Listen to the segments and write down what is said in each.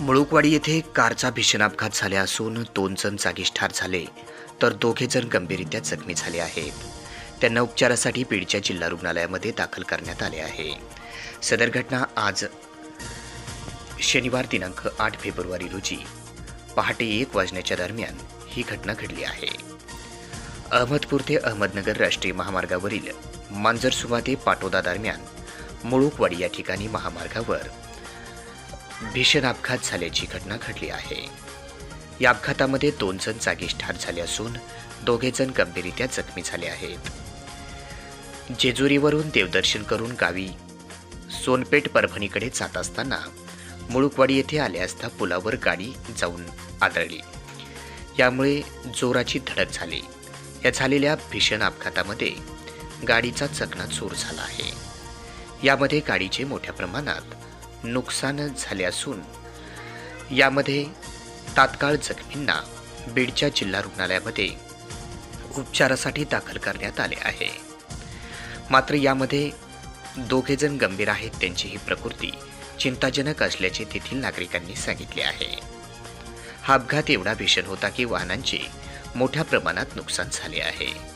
मुळुकवाडी येथे कारचा भीषण अपघात झाला असून दोन जण जागीच ठार झाले तर दोघे जण गंभीररित्या जखमी झाले आहेत. त्यांना उपचारासाठी बीडच्या जिल्हा रुग्णालयामध्ये दाखल करण्यात आले आहे. सदर घटना आज शनिवार दिनांक आठ फेब्रुवारी रोजी पहाटे एक वाजण्याच्या दरम्यान ही घटना घडली आहे. अहमदपूर ते अहमदनगर राष्ट्रीय महामार्गावरील मांजरसुमा ते पाटोदा दरम्यान मुळुकवाडी या ठिकाणी महामार्गावर भीषण अपघात झाल्याची घटना घडली आहे. या अपघातामध्ये दोन जण जागीच ठार झाले असून दोघे जण गंभीररित्या जखमी झाले आहेत. जेजुरीवरून देवदर्शन करून गावी सोनपेठ परभणीकडे जात असताना मुळुकवाडी येथे आले असता पुलावर गाडी जाऊन आदळली. यामुळे जोराची धडक झाली. या झालेल्या भीषण अपघातामध्ये गाडीचा चकनाचूर झाला आहे. यामध्ये गाडीचे मोठ्या प्रमाणात नुकसान झाले असून यामध्ये तात्काळ जखमींना बीडच्या जिल्हा रुग्णालयामध्ये उपचारासाठी दाखल करण्यात आले आहे. मात्र यामध्ये दोघेजण गंभीर आहेत त्यांची ही प्रकृती चिंताजनक असल्याचे तेथील नागरिकांनी सांगितले आहे. हा अपघात एवढा भीषण होता की वाहनांचे मोठ्या प्रमाणात नुकसान झाले आहे.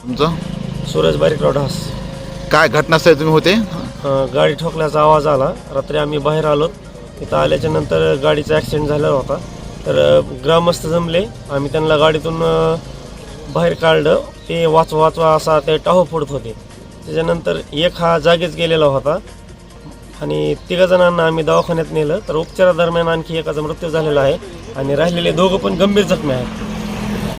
तुमचं? सूरज बारीक रोडहास काय घटनास्थळी तुम्ही होते? गाडी ठोकल्याचा आवाज आला. रात्री आम्ही बाहेर आलो. तिथं आल्याच्यानंतर गाडीचा ॲक्सिडेंट झालेला होता. तर ग्रामस्थ जमले. आम्ही त्यांना गाडीतून बाहेर काढलं. ते वाचवा वाचवा असा ते टाहो फोडत होते. त्याच्यानंतर एक हा जागीच गेलेला होता. आणि तिघा जणांना आम्ही दवाखान्यात नेलं. तर उपचारादरम्यान आणखी एकाचा मृत्यू झालेला आहे. आणि राहिलेले दोघं पण गंभीर जखमी आहेत.